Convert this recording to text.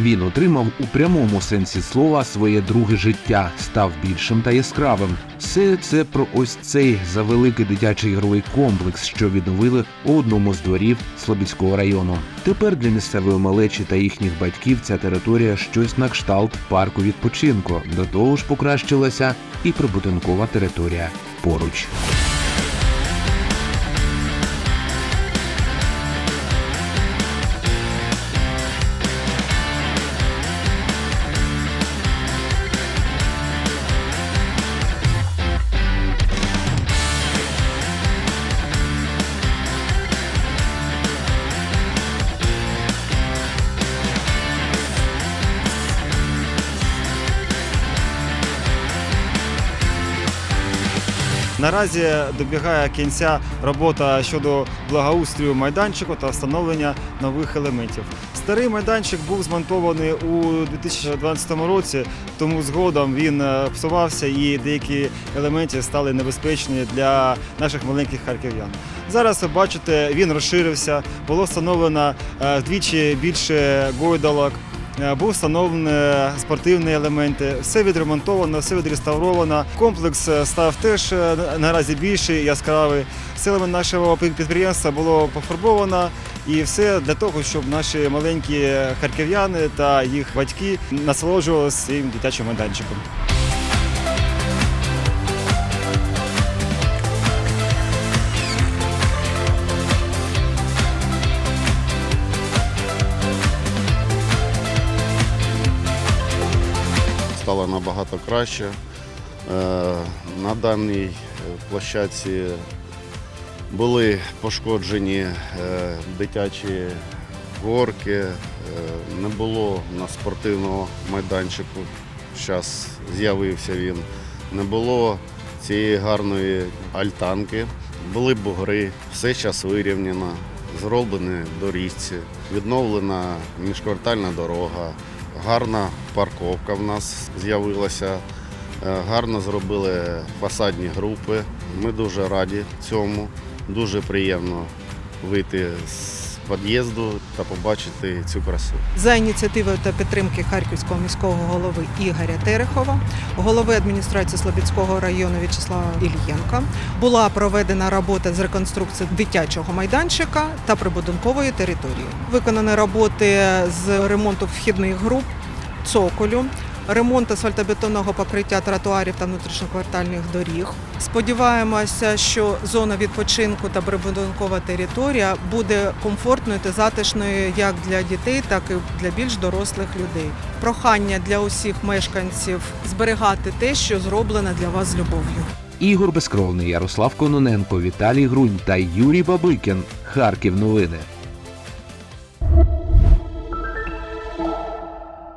Він отримав у прямому сенсі слова своє друге життя, став більшим та яскравим. Все це про ось цей завеликий дитячий ігровий комплекс, що відновили у одному з дворів Слобідського району. Тепер для місцевої малечі та їхніх батьків ця територія щось на кшталт парку відпочинку. До того ж покращилася і прибудинкова територія поруч. Наразі добігає кінця робота щодо благоустрою майданчику та встановлення нових елементів. Старий майданчик був змонтований у 2012 році, тому згодом він е, псувався і деякі елементи стали небезпечні для наших маленьких харків'ян. Зараз ви бачите, він розширився, було встановлено е, вдвічі більше гойдалок. Е, Був встановлені спортивні елементи, все відремонтовано, все відреставровано. Комплекс е, став теж е, наразі більший, яскравий. Силами нашого підприємства було пофарбовано, і все для того, щоб наші маленькі харків'яни та їх батьки насолоджувалися цим дитячим майданчиком. Стало набагато краще. Е, На даній е, площадці були пошкоджені е, дитячі горки, не було на спортивного майданчику. Зараз з'явився він. Не було цієї гарної альтанки, були бугри, все зараз вирівняно, зроблені доріжці, відновлена міжквартальна дорога, гарна парковка в нас з'явилася. Е, Гарно зробили фасадні групи. Ми дуже раді цьому. Дуже приємно вийти з під'їзду та побачити цю красу. за ініціативою та підтримки Харківського міського голови Ігоря Терехова, голови адміністрації Слобідського району В'ячеслава Ільєнка, була проведена робота з реконструкції дитячого майданчика та прибудинкової території. Виконані роботи з ремонту вхідних груп, цоколю. Ремонт асфальтобетонного покриття тротуарів та внутрішньоквартальних доріг. Сподіваємося, що зона відпочинку та прибудинкова територія буде комфортною та затишною як для дітей, так і для більш дорослих людей. Прохання для усіх мешканців зберігати те, що зроблено для вас з любов'ю. Ігор Безкровний, Ярослав Кононенко, Віталій Грунь та Юрій Бабикін. Харків новини.